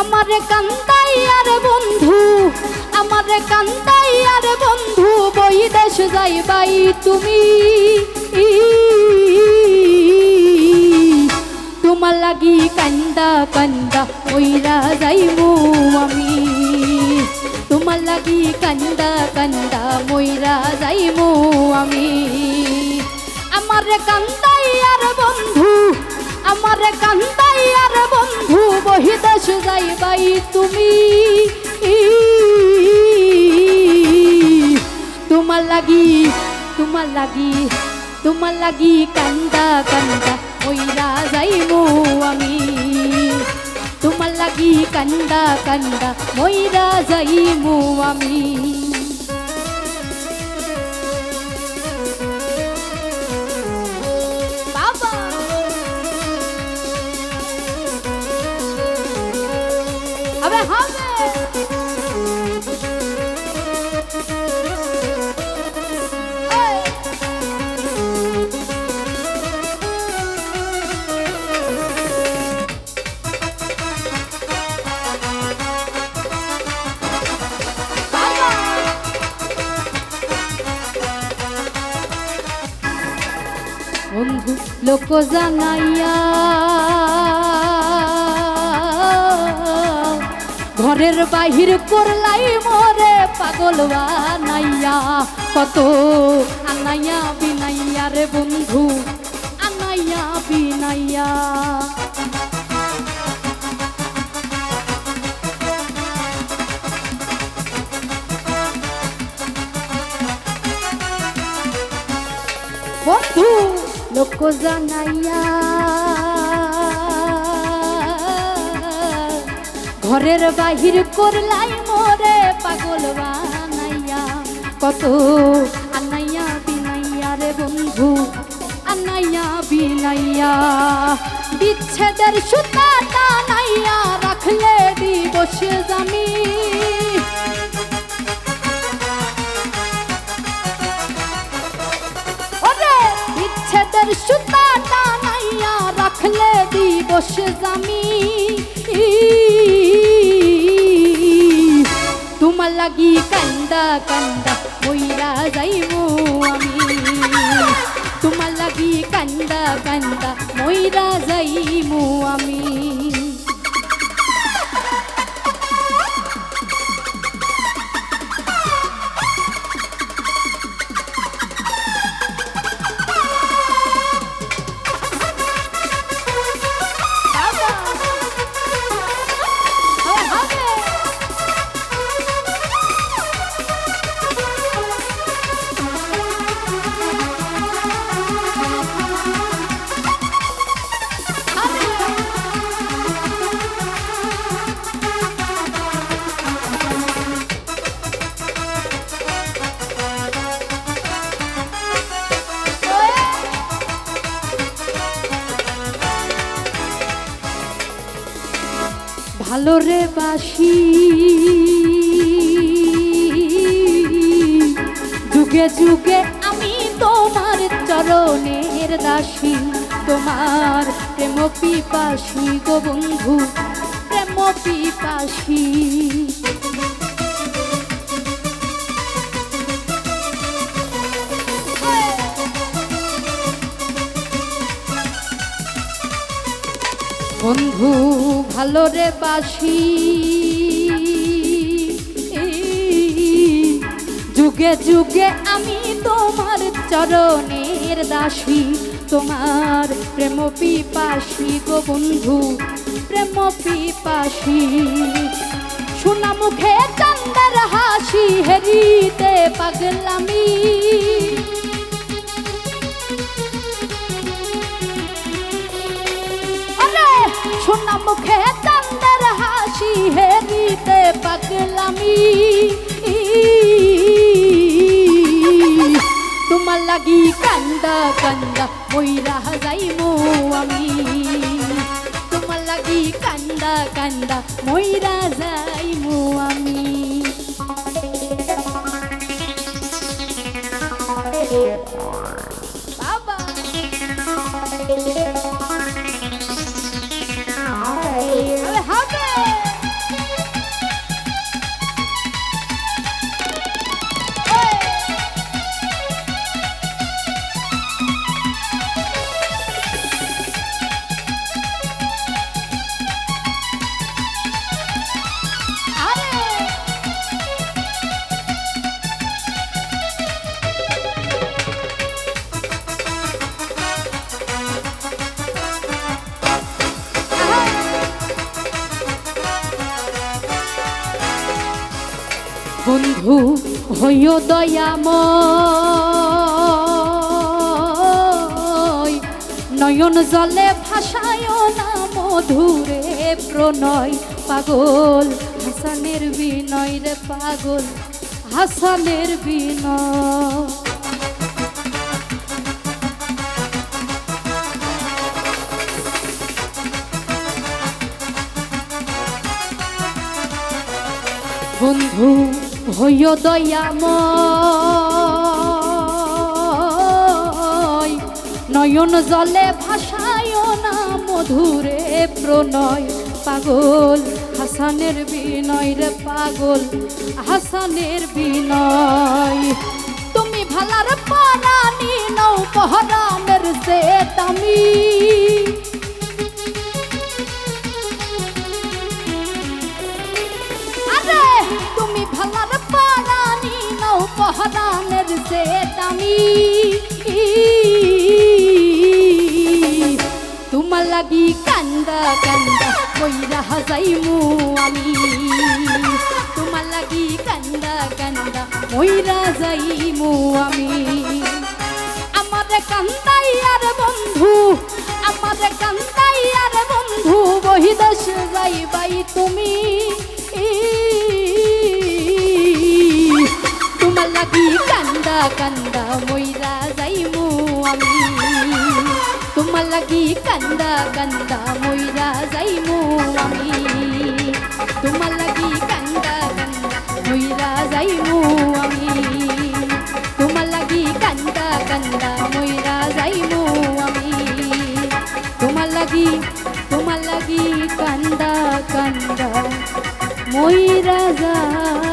আমারে কান্দাই আর বন্ধু, আমারে কান্দাই বন্ধু, বই দেশ যাইবাই তুমি। তোমার লাগি কান্দা কান্দা ওইরা যাইমু আমি। তোমার লাগি কান্দা কান্দা মইরা যাইমু আমি। আমার কান্দাই আর বন্ধু বহিদেশ যাইবাই তুমি। তোমার লাগি তোমার লাগি তোমার লাগি কান্দা কান্দা ওইরা যাইমু আমি। তোমার লাগি কান্দা কান্দা মইরা যাইমু আমি। বন্ধু লোক জানাইয়া ঘরের বাহির করলাই মরে পাগল বানাইয়া। কত আনাইয়া বিনাইয়া রে বন্ধু, আনাইয়া বিনাইয়া। বন্ধু, লোক জানাইয়া ঘরের বাহির করলাই মোরে পাগল বানাইয়া। কত আনাইয়া বিনাইয়া রে বন্ধু, আনাইয়া বিনাইয়া। বিচ্ছেদের সুতা টানাইয়া রাখলে দিবস জামি। বিচ্ছেদের সুতা টানাইয়া রাখলে দিবস জামি। লাগি কান্দা কান্দা মইরা যাইমু আমি তোমার লাগি কান্দা কান্দা মইরা যাইমু আমি রে বাসি। যুগে যুগে আমি তোমার চরণের দাসী। তোমার প্রেম পিপাসী গো বন্ধু, প্রেম পিপাসী। বন্ধু, ভালো রে বাসি। যুগে যুগে আমি তোমার চরণের দাসী। তোমার প্রেম পিপাসী গো বন্ধু, প্রেম পিপাসী। সোনা মুখে চান্দার হাসি হেরিতে পাগলামি পাগলামি তোমার লাগি কান্দা কান্দা মইরা যাইমু আমি। তোমার লাগি কান্দা কান্দা মইরা যাইমু আমি। বাবা। বন্ধু হইও দয়াময়। নয়ন জলে ভাসায় না মধুরে প্রণয় পাগল। হাসানের বিনয় রে পাগল, হাসানের বিনয়। বন্ধু হইয় দয়াময় নয়ন জলে ভাসায় না মধুরে প্রণয়। পাগল, হাসানের বিনয় রে পাগল, হাসানের বিনয়। তুমি ভালার পারানি নৌ পহরানের লাগি কান্দা কান্দা কইরা যাইমু আমি তোমার লাগি কান্দা কান্দা মইরা যাইমু আমি আমারে কান্দাই আর বন্ধু আমারে কান্দাই আর বন্ধু বহিদেশ যাইবাই তুমি তোমার লাগি কান্দা কান্দা লাগি কান্দা কান্দা মইরা যাইমু আমি তোমার লাগি কান্দা কান্দা মইরা যাইমু আমি তোমার লাগি কান্দা কান্দা মইরা যাইমু আমি তোমার লাগি তোমার লাগি কান্দা কান্দা মইরা যাই